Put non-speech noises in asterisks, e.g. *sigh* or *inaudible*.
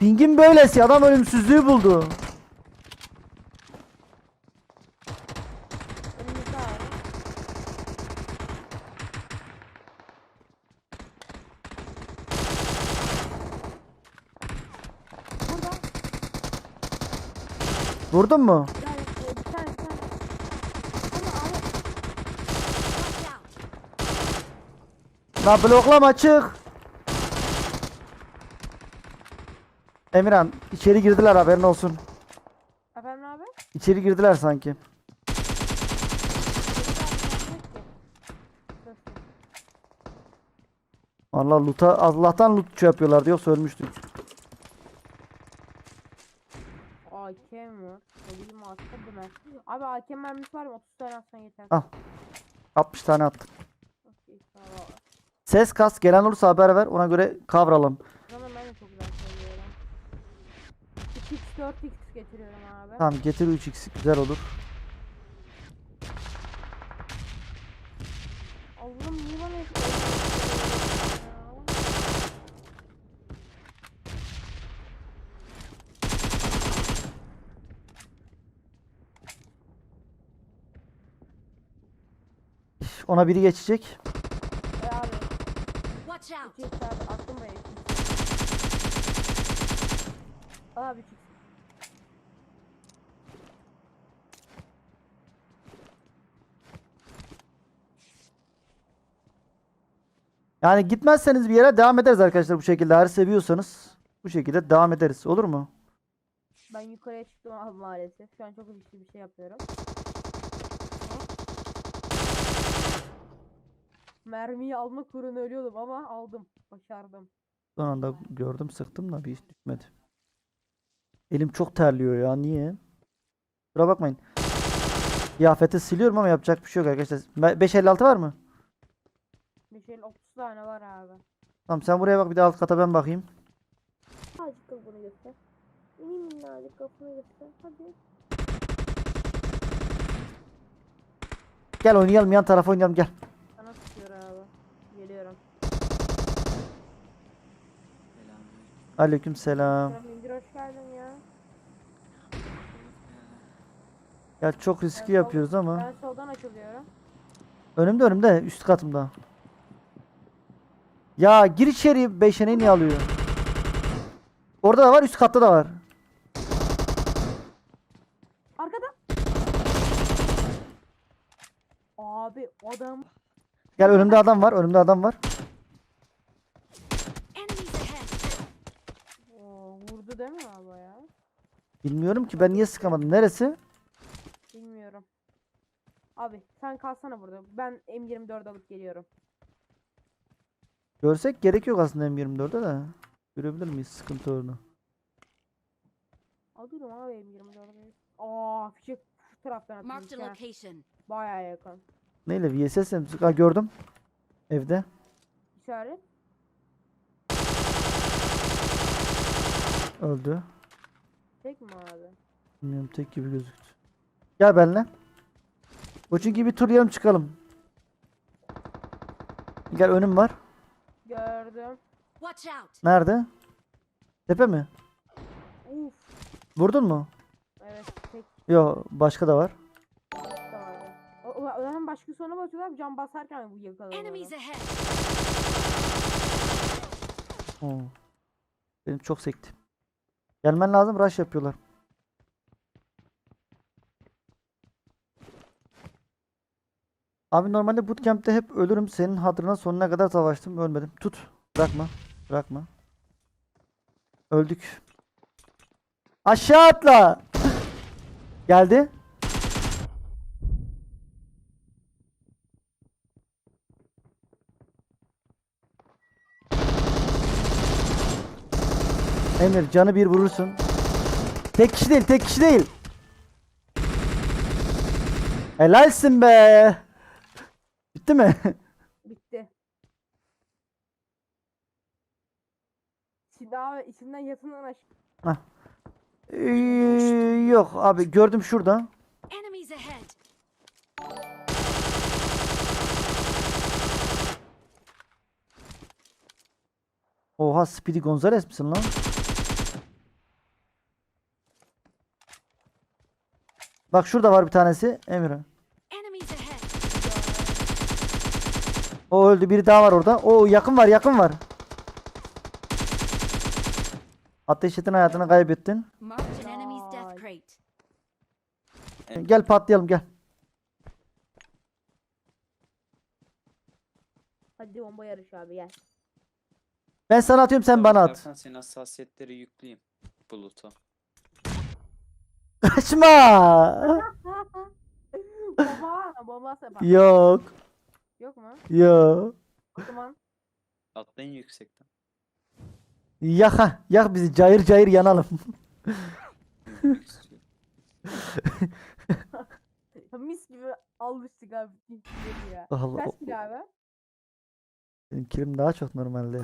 Pingin böylesi adam ölümsüzlüğü buldu. Vurdun mu? Yani e, bir! La bloklama çık. Emirhan içeri girdiler haberin olsun. efendim abi. İçeri girdiler sanki. Allah loot'a Allah'tan loot yapıyorlar diyor ölmüştük. AK mi? Elim ben. Abi AK mermisi var mı? 30 tane atsan yeter. Al. 60 tane attım. Ses kas gelen olursa haber ver ona göre kavralım. O zaman ben de çok güzel söylüyorum. 2x 4x getiriyorum abi. Tamam getir 3x güzel olur. Allah'ım niye bana? Ona biri geçecek. E abi Watch out! 2x abi attım buraya 2x. Al abi Yani gitmezseniz bir yere devam ederiz arkadaşlar bu şekilde. Eğer seviyorsanız bu şekilde devam ederiz. Olur mu? Ben yukarıya çıktım abi maalesef. Şu an çok riskli bir şey yapıyorum. Mermiyi almak uğruna ölüyordum ama aldım. Başardım. Son anda gördüm sıktım da bir iş düşmedi. Elim çok terliyor ya niye? Kusura bakmayın. Kıyafeti siliyorum ama yapacak bir şey yok arkadaşlar. Be- 556 var mı? 5 el 30 tane var abi. Tamam sen buraya bak bir de alt kata ben bakayım. Azıcık kafanı göster. İyi minnacık kafanı göster. Hadi. Gel oynayalım yan tarafa oynayalım gel. Sana tutuyor abi. Geliyorum. Aleyküm selam. Selam İndir hoş geldin ya. Ya çok riskli Ben sol- yapıyoruz ama. Ben soldan açılıyorum. Önümde önümde üst katımda. Ya gir içeri beşeneyi niye alıyor? Orada da var üst katta da var. Arkada. Abi adam. Gel önümde adam var önümde adam var. Oo, vurdu değil mi abi ya? Bilmiyorum ki ben niye sıkamadım. Neresi? Bilmiyorum. Abi sen kalsana burada. Ben M24 alıp geliyorum. Görsek gerek yok aslında M24'de de. Görebilir miyiz sıkıntı onu? Alıyorum abi M24'ü. Aa fişek şu taraftan Marked a location. Baya yakın. Neyle VSS mi? Ha gördüm. Evde. İşaret. Öldü. Tek mi abi? Bilmiyorum tek gibi gözüktü. Gel benimle. Koçun bir tur yarım çıkalım. Gel önüm var. Gördüm. Watch out! Nerede? Tepe mi? Uf. Vurdun mu? Evet tek Yok başka da var. vardı. O, o, o hemen başka sona basıyorlar. Cam basarken bu yakaladı. Enemies ahead! Oo. Benim çok sekti. Gelmen lazım rush yapıyorlar. Abi normalde bootcamp'te hep ölürüm. Senin hatırına sonuna kadar savaştım. Ölmedim. Tut. Bırakma. Bırakma. Öldük. Aşağı atla. Geldi. Emir canı bir vurursun. Tek kişi değil, tek kişi değil. Helalsin be bitti mi? *laughs* Bitti. Şimdi abi içinden yatından aç. Hah. Ee, yok abi gördüm şurada. Enemies ahead. Oha Speedy Gonzales misin lan? Bak şurada var bir tanesi Emre. O öldü. Biri daha var orada. O yakın var yakın var. Ateş ettin hayatını kaybettin. Gel patlayalım gel. Hadi bomba yarışı abi gel. Ben sana atıyorum sen bana at. Serkan senin hassasiyetleri yükleyeyim. Buluta. Kaçma. *laughs* bomba bomba sefer. Yok. Yok mu? Yok. O zaman Atlayın yüksekten. Yak ha. Yak bizi cayır cayır yanalım. *laughs* Ya mis gibi almıştık abi. Ya. Allah. Kaç kilo abi? Benim kilim daha çok normalde.